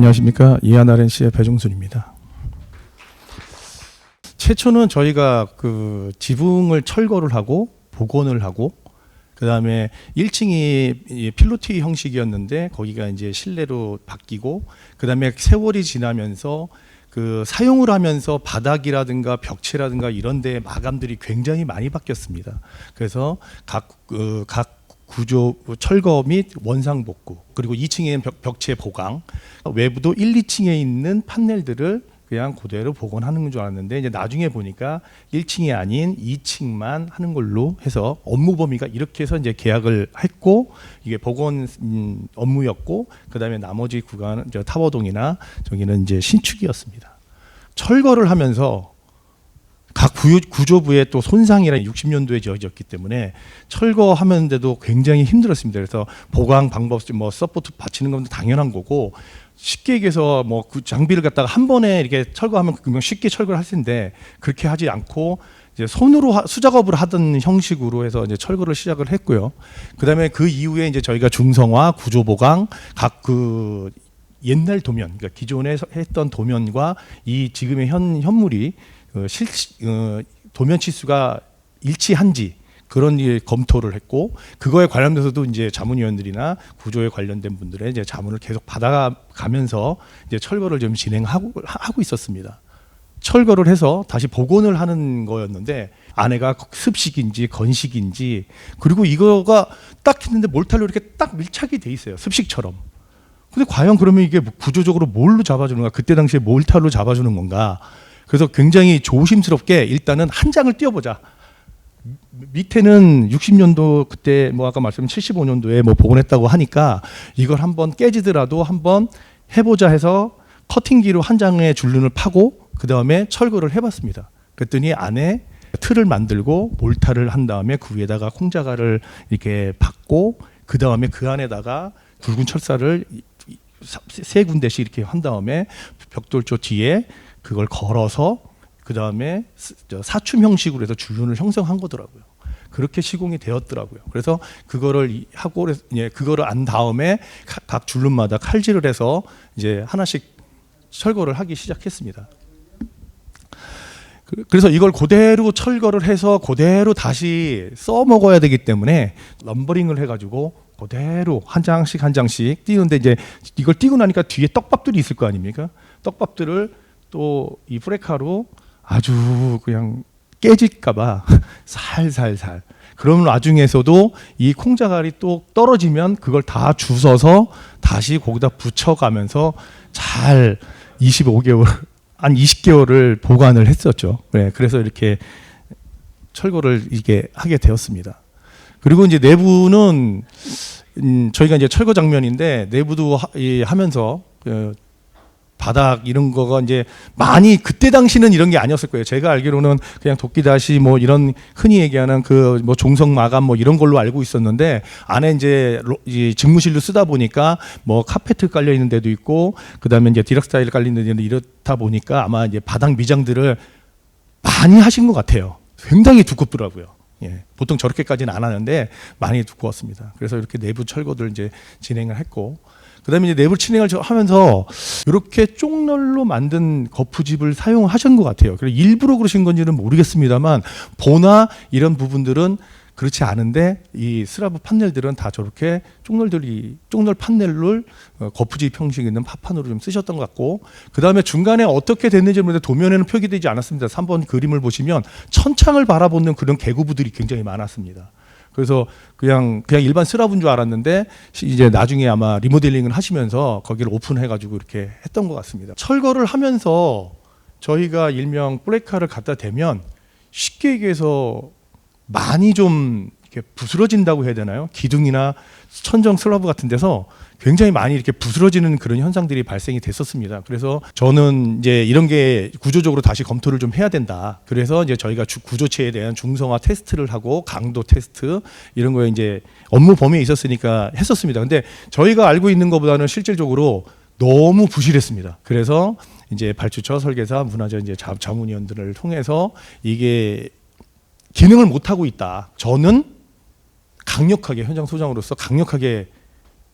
안녕하십니까 이하나렌시의 배종순입니다. 최초는 저희가 그 지붕을 철거를 하고 복원을 하고 그 다음에 1층이 필로티 형식이었는데 거기가 이제 실내로 바뀌고 그 다음에 세월이 지나면서 그 사용을 하면서 바닥이라든가 벽체라든가 이런 데 마감들이 굉장히 많이 바뀌었습니다. 그래서 각, 그, 각 구조 철거 및 원상 복구 그리고 2층에 벽, 벽체 보강 외부도 1, 2층에 있는 판넬들을 그냥 그대로 복원하는 줄 알았는데 이제 나중에 보니까 1층이 아닌 2층만 하는 걸로 해서 업무 범위가 이렇게 해서 이제 계약을 했고 이게 복원 음, 업무였고 그다음에 나머지 구간은 저 타워동이나 저기는 이제 신축이었습니다. 철거를 하면서 각 구조, 구조부의 또 손상이라 60년도에 지어졌기 때문에 철거하면서도 굉장히 힘들었습니다. 그래서 보강 방법, 뭐 서포트 받치는 건 당연한 거고 쉽게 얘기해서 뭐 그 장비를 갖다가 한 번에 이렇게 철거하면 그냥 쉽게 철거를 할 텐데 그렇게 하지 않고 이제 손으로 하, 수작업을 하던 형식으로 해서 이제 철거를 시작을 했고요. 그다음에 그 이후에 이제 저희가 중성화, 구조 보강 각그 옛날 도면, 그러니까 기존에 했던 도면과 이 지금의 현 현물이 어, 실 어, 도면 치수가 일치한지 그런 일 검토를 했고 그거에 관련돼서도 이제 자문위원들이나 구조에 관련된 분들의 이제 자문을 계속 받아가면서 이제 철거를 좀 진행하고 하고 있었습니다. 철거를 해서 다시 복원을 하는 거였는데 안에가 습식인지 건식인지 그리고 이거가 딱 했는데 몰탈로 이렇게 딱 밀착이 돼 있어요 습식처럼. 근데 과연 그러면 이게 구조적으로 뭘로 잡아주는 가 그때 당시에 몰탈로 잡아주는 건가? 그래서 굉장히 조심스럽게 일단은 한 장을 띄워보자. 밑에는 60년도 그때 뭐 아까 말씀 75년도에 뭐 복원했다고 하니까 이걸 한번 깨지더라도 한번 해보자 해서 커팅기로 한 장의 줄눈을 파고 그 다음에 철거를 해봤습니다. 그랬더니 안에 틀을 만들고 몰타를 한 다음에 그 위에다가 콩자갈을 이렇게 받고 그 다음에 그 안에다가 굵은 철사를 세 군데씩 이렇게 한 다음에 벽돌조 뒤에 그걸 걸어서 그 다음에 사춤 형식으로 해서 줄눈을 형성한 거더라고요. 그렇게 시공이 되었더라고요. 그래서 그거를 하고 예, 그거를 안 다음에 각 줄눈마다 칼질을 해서 이제 하나씩 철거를 하기 시작했습니다. 그래서 이걸 그대로 철거를 해서 그대로 다시 써 먹어야 되기 때문에 럼버링을 해가지고 그대로 한 장씩 한 장씩 띄우는데 이제 이걸 띄고 나니까 뒤에 떡밥들이 있을 거 아닙니까? 떡밥들을 또 이 프레카로 아주 그냥 깨질까봐 살살살. 그럼 나중에서도 이 콩자갈이 또 떨어지면 그걸 다 주워서 다시 거기다 붙여가면서 잘 25개월, 한 20개월을 보관을 했었죠. 네, 그래서 이렇게 철거를 이게 하게 되었습니다. 그리고 이제 내부는 음, 저희가 이제 철거 장면인데 내부도 하, 이, 하면서 그 바닥 이런 거가 이제 많이 그때 당시는 이런 게 아니었을 거예요. 제가 알기로는 그냥 도끼다시 뭐 이런 흔히 얘기하는 그 뭐 종성 마감 뭐 이런 걸로 알고 있었는데 안에 이제 직무실로 쓰다 보니까 뭐 카페트 깔려 있는 데도 있고 그다음에 이제 디럭 스타일 깔려 있는 데는 이렇다 보니까 아마 이제 바닥 미장들을 많이 하신 것 같아요. 굉장히 두껍더라고요. 예, 보통 저렇게까지는 안 하는데 많이 두꺼웠습니다. 그래서 이렇게 내부 철거들 이제 진행을 했고 그다음에 이제 내부 진행을 하면서 이렇게 쪽널로 만든 거푸집을 사용하신 것 같아요. 그래서 일부러 그러신 건지는 모르겠습니다만 보나 이런 부분들은 그렇지 않은데 이 스라브 판넬들은 다 저렇게 쪽널들이 쪽널 판넬을 어, 거푸집 형식 있는 파판으로 좀 쓰셨던 것 같고 그 다음에 중간에 어떻게 됐는지 모르는데 도면에는 표기되지 않았습니다. 3번 그림을 보시면 천창을 바라보는 그런 개구부들이 굉장히 많았습니다. 그래서 그냥 그냥 일반 스라브인 줄 알았는데 이제 나중에 아마 리모델링을 하시면서 거기를 오픈해가지고 이렇게 했던 것 같습니다. 철거를 하면서 저희가 일명 블랙카를 갖다 대면 쉽게 얘기해서 많이 좀 이렇게 부스러진다고 해야 되나요? 기둥이나 천정 슬러브 같은 데서 굉장히 많이 이렇게 부스러지는 그런 현상들이 발생이 됐었습니다. 그래서 저는 이제 이런 게 구조적으로 다시 검토를 좀 해야 된다. 그래서 이제 저희가 구조체에 대한 중성화 테스트를 하고 강도 테스트 이런 거에 이제 업무 범위에 있었으니까 했었습니다. 근데 저희가 알고 있는 것보다는 실질적으로 너무 부실했습니다. 그래서 이제 발주처 설계사 문화재 이제 자문위원들을 통해서 이게 기능을 못 하고 있다. 저는 강력하게 현장 소장으로서 강력하게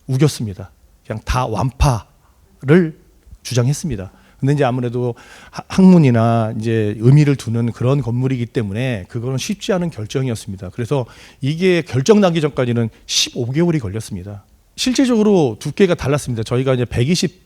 우겼습니다. 그냥 다 완파를 주장했습니다. 근데 이제 아무래도 하- 학문이나 이제 의미를 두는 그런 건물이기 때문에 그거는 쉽지 않은 결정이었습니다. 그래서 이게 결정 나기 전까지는 15개월이 걸렸습니다. 실제적으로 두께가 달랐습니다. 저희가 이제 120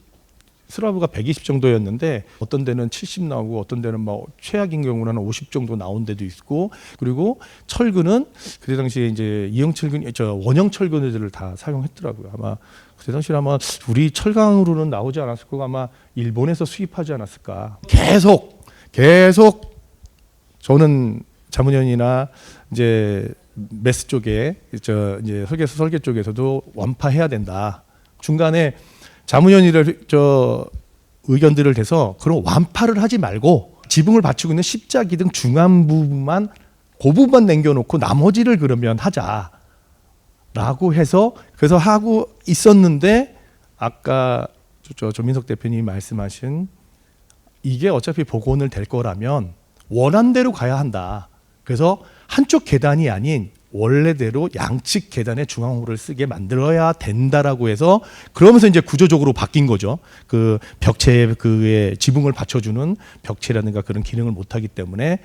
스라브가 120 정도였는데 어떤 데는 70 나오고 어떤 데는 뭐 최악인 경우는 50 정도 나온 데도 있고 그리고 철근은 그때 당시에 이제 이형 철근 저 원형 철근들을 다 사용했더라고요. 아마 그때 당시에 아마 우리 철강으로는 나오지 않았을 거고 아마 일본에서 수입하지 않았을까. 계속 계속 저는 자문위원이나 이제 메스 쪽에 저 이제 설계 설계 쪽에서도 완파해야 된다. 중간에 자문위원회를 저 의견들을 대서 그런 완파를 하지 말고 지붕을 받치고 있는 십자기 등 중앙 부분만 그 부분만 남겨놓고 나머지를 그러면 하자. 라고 해서 그래서 하고 있었는데 아까 저, 저 조민석 대표님이 말씀하신 이게 어차피 복원을 될 거라면 원한 대로 가야 한다. 그래서 한쪽 계단이 아닌 원래대로 양측 계단에 중앙호를 쓰게 만들어야 된다라고 해서 그러면서 이제 구조적으로 바뀐 거죠. 그 벽체에 그의 지붕을 받쳐주는 벽체라든가 그런 기능을 못하기 때문에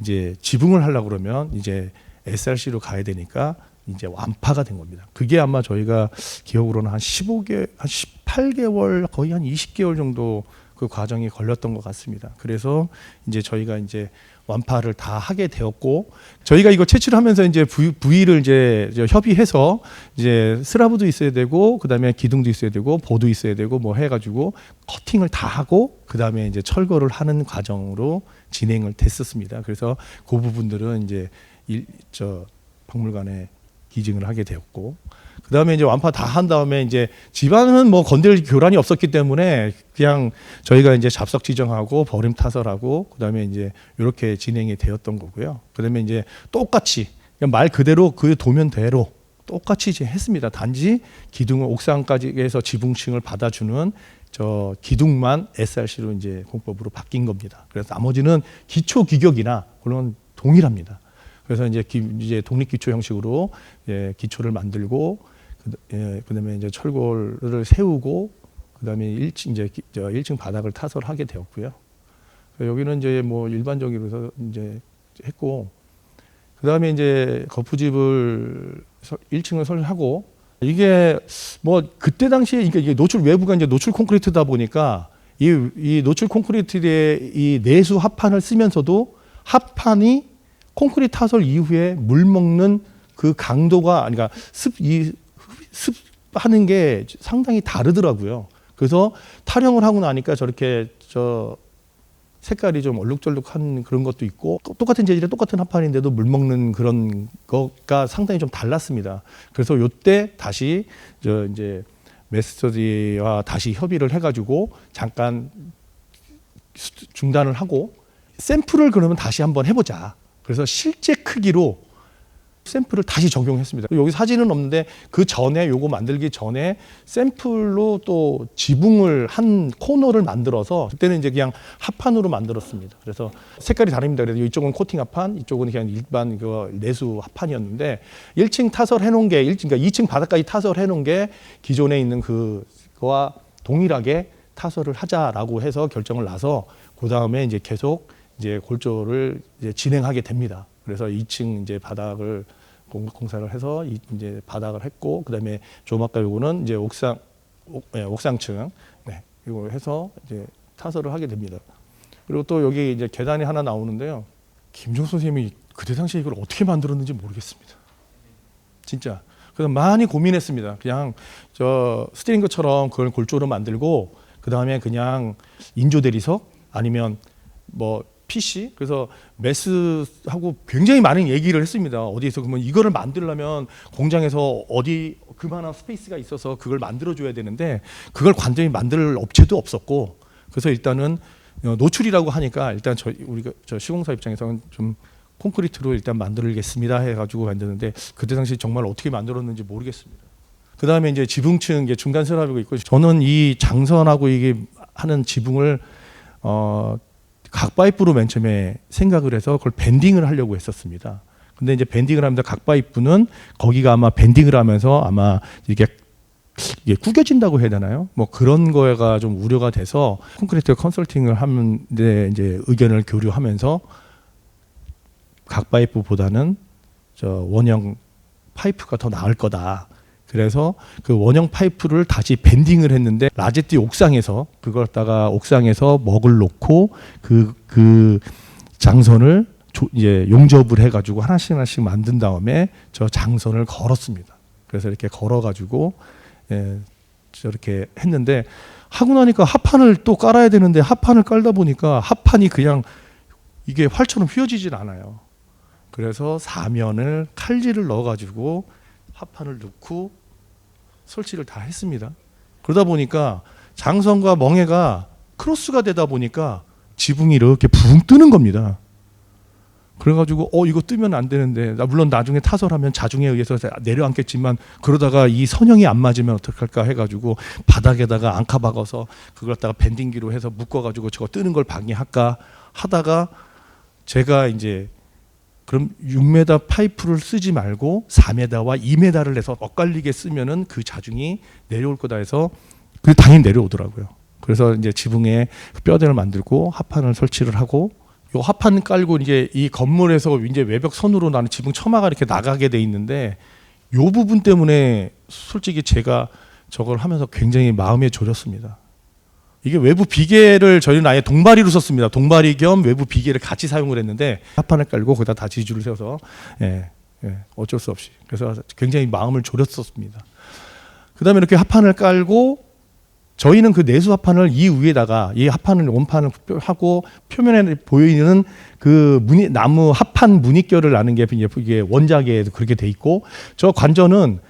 이제 지붕을 하려고 그러면 이제 SRC로 가야 되니까 이제 완파가 된 겁니다. 그게 아마 저희가 기억으로는 한 15개, 한 18개월, 거의 한 20개월 정도 그 과정이 걸렸던 것 같습니다. 그래서 이제 저희가 이제 완파를 다 하게 되었고 저희가 이거 채취를 하면서 이제 부, 부위를 이제 저 협의해서 이제 스라브도 있어야 되고 그다음에 기둥도 있어야 되고 보도 있어야 되고 뭐 해가지고 커팅을 다 하고 그다음에 이제 철거를 하는 과정으로 진행을 됐었습니다. 그래서 그 부분들은 이제 일, 저 박물관에 기증을 하게 되었고 그다음에 이제 완파 다 한 다음에 이제 집안은 뭐 건들 교란이 없었기 때문에 그냥 저희가 이제 잡석 지정하고 버림 타설하고 그다음에 이제 이렇게 진행이 되었던 거고요. 그다음에 이제 똑같이 말 그대로 그 도면대로 똑같이 이제 했습니다. 단지 기둥을 옥상까지 해서 지붕층을 받아주는 저 기둥만 SRC로 이제 공법으로 바뀐 겁니다. 그래서 나머지는 기초 규격이나 그런 동일합니다. 그래서 이제 기, 이제 독립 기초 형식으로 예, 기초를 만들고 그, 예, 그다음에 이제 철골을 세우고 그다음에 1층 이제 기, 저 1층 바닥을 타설하게 되었고요. 여기는 이제 뭐 일반적으로 이제 했고 그다음에 이제 거푸집을 1층을 설하고 이게 뭐 그때 당시에 이게 노출 외부가 이제 노출 콘크리트다 보니까 이, 이 노출 콘크리트의 이 내수 합판을 쓰면서도 합판이 콘크리트 타설 이후에 물 먹는 그 강도가 아니 그러니까 습이 습하는 게 상당히 다르더라고요. 그래서 타령을 하고 나니까 저렇게 저 색깔이 좀 얼룩덜룩한 그런 것도 있고 또- 똑같은 재질의 똑같은 합판인데도 물 먹는 그런 거가 상당히 좀 달랐습니다. 그래서 요때 다시 저 이제 메스터디와 다시 협의를 해가지고 잠깐 수- 중단을 하고 샘플을 그러면 다시 한번 해보자. 그래서 실제 크기로 샘플을 다시 적용했습니다. 여기 사진은 없는데 그 전에 요거 만들기 전에 샘플로 또 지붕을 한 코너를 만들어서 그때는 이제 그냥 합판으로 만들었습니다. 그래서 색깔이 다릅니다. 그래서 이쪽은 코팅 합판, 이쪽은 그냥 일반 그 내수 합판이었는데 1층 타설 해 놓은 게 1층 그러니까 2층 바닥까지 타설 해 놓은 게 기존에 있는 그거와 동일하게 타설을 하자라고 해서 결정을 나서 그 다음에 이제 계속 이제 골조를 이제 진행하게 됩니다. 그래서 2층 이제 바닥을 공- 공사를 해서 이- 이제 바닥을 했고 그다음에 조막가 요거는 이제 옥상 옥, 예, 옥상층 네 이거 해서 이제 타설을 하게 됩니다. 그리고 또 여기 이제 계단이 하나 나오는데요. 김종 선생님이 그때 당시에 이걸 어떻게 만들었는지 모르겠습니다. 진짜. 그래서 많이 고민했습니다. 그냥 저 스티링거처럼 그걸 골조로 만들고 그 다음에 그냥 인조 대리석 아니면 뭐 PC 그래서 메스하고 굉장히 많은 얘기를 했습니다. 어디에서 그러면 이거를 만들려면 공장에서 어디 그만한 스페이스가 있어서 그걸 만들어 줘야 되는데 그걸 관전히 만들 업체도 없었고 그래서 일단은 어, 노출이라고 하니까 일단 저희 우리가 저 시공사 입장에서는 좀 콘크리트로 일단 만들겠습니다 해가지고 만드는데 그때 당시 정말 어떻게 만들었는지 모르겠습니다. 그 다음에 이제 지붕층 이제 중간 슬라브가 있고 저는 이 장선하고 이게 하는 지붕을 어 각파이프로 맨 처음에 생각을 해서 그걸 밴딩을 하려고 했었습니다. 근데 이제 밴딩을 하면서 각파이프는 거기가 아마 밴딩을 하면서 아마 이게 이게 구겨진다고 해야 되나요? 뭐 그런 거가 좀 우려가 돼서 콘크리트 컨설팅을 하는데 이제 의견을 교류하면서 각 파이프보다는 저 원형 파이프가 더 나을 거다. 그래서 그 원형 파이프를 다시 밴딩을 했는데 라제티 옥상에서 그걸 갖다가 옥상에서 먹을 놓고 그그 장선을 조- 이제 용접을 해가지고 하나씩 하나씩 만든 다음에 저 장선을 걸었습니다. 그래서 이렇게 걸어가지고 예, 저렇게 했는데 하고 나니까 합판을 또 깔아야 되는데 합판을 깔다 보니까 합판이 그냥 이게 활처럼 휘어지질 않아요. 그래서 사면을 칼질을 넣어가지고 합판을 넣고 설치를 다 했습니다. 그러다 보니까 장선과 멍해가 크로스가 되다 보니까 지붕이 이렇게 붕 뜨는 겁니다. 그래가지고 어 이거 뜨면 안 되는데 나 물론 나중에 타설하면 자중에 의해서 내려앉겠지만 그러다가 이 선형이 안 맞으면 어떡할까 해가지고 바닥에다가 앙카 박아서 그걸 갖다가 밴딩기로 해서 묶어가지고 저거 뜨는 걸 방해할까 하다가 제가 이제 그럼 6m 파이프를 쓰지 말고 4m와 2m를 해서 엇갈리게 쓰면은 그 자중이 내려올 거다 해서 그 당연히 내려오더라고요. 그래서 이제 지붕에 뼈대를 만들고 합판을 설치를 하고 요 합판 깔고 이제 이 건물에서 이제 외벽 선으로 나는 지붕 처마가 이렇게 나가게 돼 있는데 요 부분 때문에 솔직히 제가 저걸 하면서 굉장히 마음에 졸였습니다. 이게 외부 비계를 저희는 아예 동바리로 썼습니다. 동바리 겸 외부 비계를 같이 사용을 했는데 합판을 깔고 거기다 다 지주를 세워서 예, 예, 어쩔 수 없이 그래서 굉장히 마음을 졸였었습니다. 그다음에 이렇게 합판을 깔고 저희는 그 내수 합판을 이 위에다가 이 합판을 원판을 하고 표면에 보이는 그 무늬 나무 합판 무늬결을 나는 게 이게 원작에 그렇게 돼 있고 저 관전은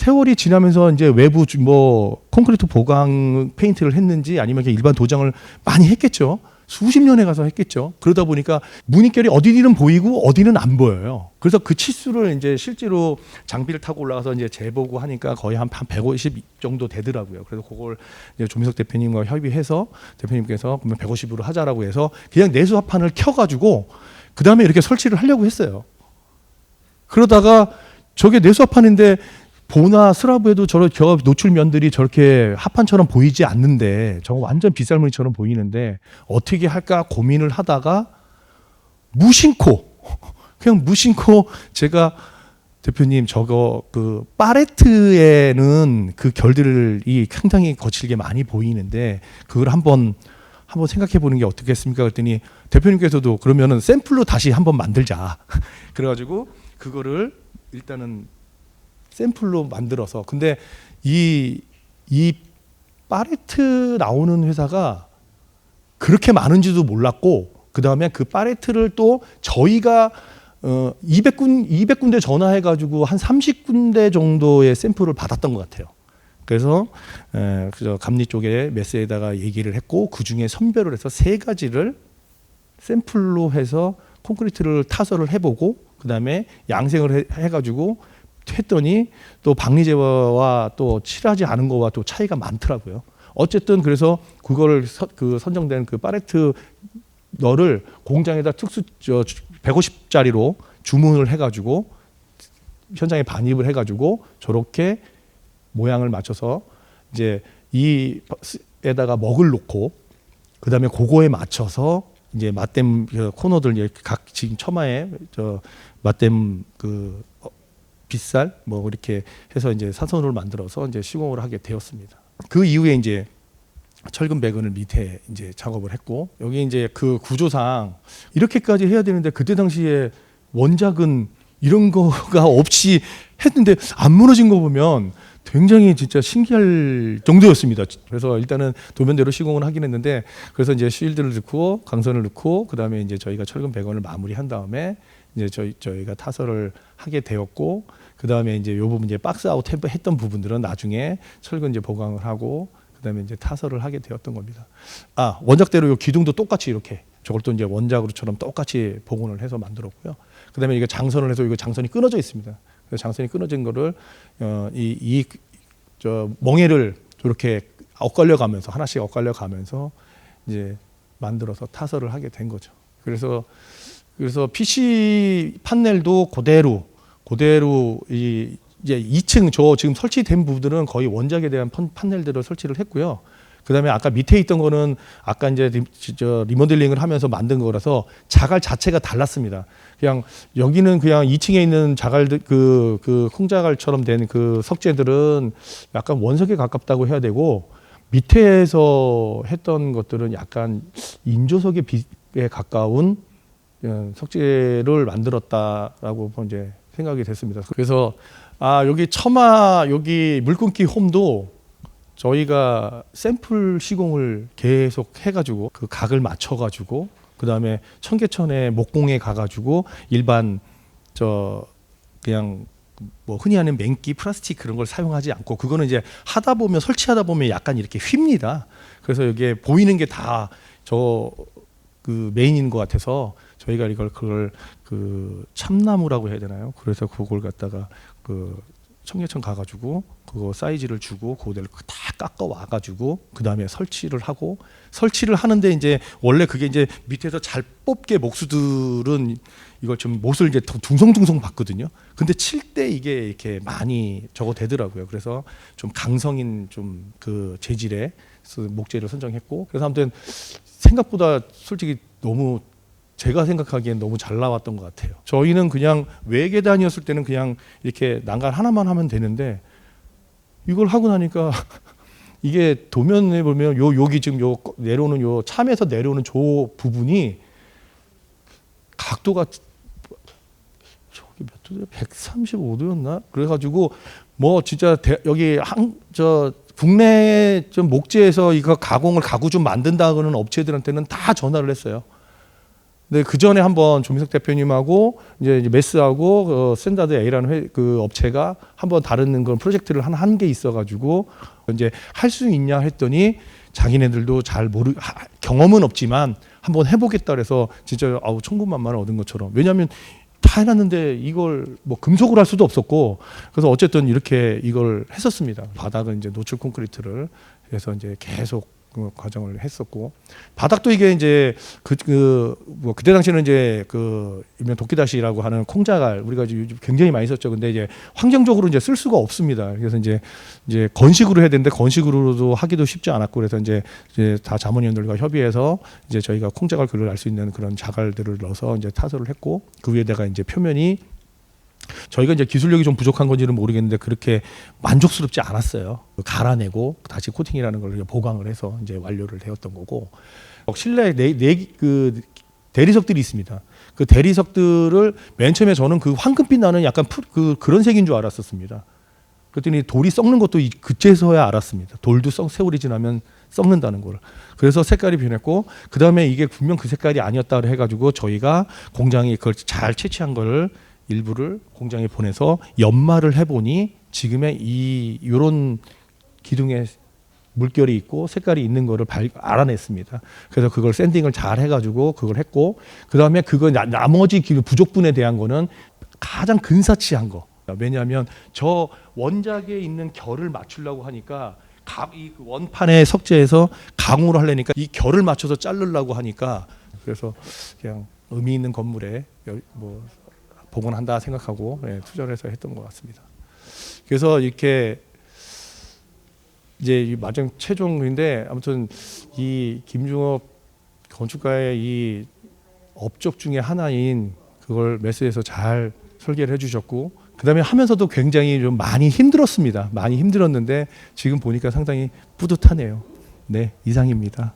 세월이 지나면서 이제 외부 주- 뭐 콘크리트 보강 페인트를 했는지 아니면 일반 도장을 많이 했겠죠. 수십 년에 가서 했겠죠. 그러다 보니까 무늬결이 어디는 보이고 어디는 안 보여요. 그래서 그 치수를 이제 실제로 장비를 타고 올라가서 이제 재보고 하니까 거의 한, 한150 정도 되더라고요. 그래서 그걸 이제 조민석 대표님과 협의해서 대표님께서 그러면 150으로 하자라고 해서 그냥 내수 합판을 켜가지고 그 다음에 이렇게 설치를 하려고 했어요. 그러다가 저게 내수 합판인데 보나 스라브에도 저런 저 노출 면들이 저렇게 합판처럼 보이지 않는데 저거 완전 빗살무늬처럼 보이는데 어떻게 할까 고민을 하다가 무심코 그냥 무심코 제가 대표님 저거 그 파레트에는 그 결들이 상당히 거칠게 많이 보이는데 그걸 한번 한번 생각해 보는 게 어떻겠습니까? 그랬더니 대표님께서도 그러면은 샘플로 다시 한번 만들자. 그래가지고 그거를 일단은 샘플로 만들어서 근데 이 이 파레트 나오는 회사가 그렇게 많은지도 몰랐고 그 다음에 그 파레트를 또 저희가 어 200군 200군데 전화해 가지고 한 30군데 정도의 샘플을 받았던 것 같아요. 그래서 에, 그저 감리 쪽에 메스에다가 얘기를 했고 그 중에 선별을 해서 세 가지를 샘플로 해서 콘크리트를 타설을 해보고 그 다음에 양생을 해, 해가지고 했더니 또 박리제와 또 칠하지 않은 거와 또 차이가 많더라고요. 어쨌든 그래서 그거를 서, 그 선정된 그 파레트 너를 공장에다 특수 저 150짜리로 주문을 해가지고 현장에 반입을 해가지고 저렇게 모양을 맞춰서 이제 이에다가 먹을 놓고 그 다음에 그거에 맞춰서 이제 맞댐 그 코너들 각 지금 처마에 저 맞댐 그 어, 빗살 뭐 이렇게 해서 이제 사선으로 만들어서 이제 시공을 하게 되었습니다. 그 이후에 이제 철근 배근을 밑에 이제 작업을 했고 여기 이제 그 구조상 이렇게까지 해야 되는데 그때 당시에 원작은 이런 거가 없이 했는데 안 무너진 거 보면 굉장히 진짜 신기할 정도였습니다. 그래서 일단은 도면대로 시공을 하긴 했는데 그래서 이제 쉴드를 넣고 강선을 넣고 그다음에 이제 저희가 철근 배건을 마무리한 다음에 이제 저희 저희가 타설을 하게 되었고 그 다음에 이제 요 부분 이제 박스 아웃 해- 했던 부분들은 나중에 철근 이제 보강을 하고 그 다음에 이제 타설을 하게 되었던 겁니다. 아 원작대로 요 기둥도 똑같이 이렇게 저걸 또 이제 원작으로처럼 똑같이 복원을 해서 만들었고요. 그 다음에 이거 장선을 해서 이거 장선이 끊어져 있습니다. 그래서 장선이 끊어진 거를 어, 이이저 멍해를 저렇게 엇갈려 가면서 하나씩 엇갈려 가면서 이제 만들어서 타설을 하게 된 거죠. 그래서 그래서 PC 판넬도 그대로 그대로 이 이제 2층 저 지금 설치된 부분들은 거의 원작에 대한 판- 판넬들을 설치를 했고요. 그다음에 아까 밑에 있던 거는 아까 이제 리, 저 리모델링을 하면서 만든 거라서 자갈 자체가 달랐습니다. 그냥 여기는 그냥 2층에 있는 자갈들 그, 그 콩자갈처럼 된 그 석재들은 약간 원석에 가깝다고 해야 되고 밑에서 했던 것들은 약간 인조석에 비에 가까운 어, 석재를 만들었다라고 이제 생각이 됐습니다. 그래서 아 여기 처마 여기 물끓기 홈도 저희가 샘플 시공을 계속 해가지고 그 각을 맞춰가지고 그 다음에 청계천에 목공에 가가지고 일반 저 그냥 뭐 흔히 하는 맹기 플라스틱 그런 걸 사용하지 않고 그거는 이제 하다 보면 설치하다 보면 약간 이렇게 휩니다. 그래서 여기에 보이는 게 다 저 그 메인인 것 같아서 저희가 이걸 그걸 그 참나무라고 해야 되나요? 그래서 그걸 갖다가 그 청계천 가가지고 그거 사이즈를 주고 그대로 다 깎아 와가지고 그 다음에 설치를 하고 설치를 하는데 이제 원래 그게 이제 밑에서 잘 뽑게 목수들은 이걸 좀 못을 이제 더 둥성둥성 봤거든요. 근데 칠 때 이게 이렇게 많이 저거 되더라고요. 그래서 좀 강성인 좀 그 재질의 목재를 선정했고 그래서 아무튼 생각보다 솔직히 너무 제가 생각하기엔 너무 잘 나왔던 것 같아요. 저희는 그냥 외계단이었을 때는 그냥 이렇게 난간 하나만 하면 되는데 이걸 하고 나니까 이게 도면에 보면 요 여기 지금 요 내려오는 요 참에서 내려오는 저 부분이 각도가 저기 몇 도죠? 135도였나? 그래가지고 뭐 진짜 대, 여기 한 저 국내 좀 목재에서 이거 가공을 가구 좀 만든다고는 업체들한테는 다 전화를 했어요. 근데 그 전에 한번 조민석 대표님하고 이제 메스하고 어, 스탠다드 A라는 회, 그 업체가 한번 다루는 그런 프로젝트를 한한게 있어가지고 이제 할 수 있냐 했더니 자기네들도 잘 모르 하- 경험은 없지만 한번 해보겠다 그래서 진짜 아우 천군만마를 얻은 것처럼. 왜냐하면 다 해놨는데 이걸 뭐 금속으로 할 수도 없었고 그래서 어쨌든 이렇게 이걸 했었습니다. 바닥은 이제 노출 콘크리트를 해서 이제 계속 그 과정을 했었고 바닥도 이게 이제 그그뭐 그때 당시에는 이제 그 일명 도끼다시라고 하는 콩자갈 우리가 이제 굉장히 많이 썼죠. 근데 이제 환경적으로 이제 쓸 수가 없습니다. 그래서 이제 이제 건식으로 해야 되는데 건식으로도 하기도 쉽지 않았고 그래서 이제 이제 다 자문위원들과 협의해서 이제 저희가 콩자갈 글을 알 수 있는 그런 자갈들을 넣어서 이제 타설을 했고 그 위에다가 이제 표면이 저희가 이제 기술력이 좀 부족한 건지는 모르겠는데 그렇게 만족스럽지 않았어요. 갈아내고 다시 코팅이라는 걸 보강을 해서 이제 완료를 되었던 거고 실내 네그 대리석들이 있습니다. 그 대리석들을 맨 처음에 저는 그 황금빛 나는 약간 푸, 그 그런 색인 줄 알았었습니다. 그랬더니 돌이 썩는 것도 이- 그제서야 알았습니다. 돌도 썩 세월이 지나면 썩는다는 걸. 그래서 색깔이 변했고 그 다음에 이게 분명 그 색깔이 아니었다 해가지고 저희가 공장이 그걸 잘 채취한 거를 일부를 공장에 보내서 연마를 해보니 지금의 이 요런 기둥에 물결이 있고 색깔이 있는 거를 발, 알아냈습니다. 그래서 그걸 샌딩을 잘 해가지고 그걸 했고 그 다음에 그거 나, 나머지 기- 부족분에 대한 거는 가장 근사치한 거. 왜냐하면 저 원작에 있는 결을 맞추려고 하니까 가, 이 원판의 석재에서 강으로 하려니까 이 결을 맞춰서 자르려고 하니까 그래서 그냥 의미 있는 건물에 여- 뭐 복원한다 생각하고 예, 투자를 해서 했던 것 같습니다. 그래서 이렇게 이제 이 마지막 최종인데 아무튼 이 김중업 건축가의 이 업적 중에 하나인 그걸 메스에서 잘 설계를 해주셨고 그다음에 하면서도 굉장히 좀 많이 힘들었습니다. 많이 힘들었는데 지금 보니까 상당히 뿌듯하네요. 네 이상입니다.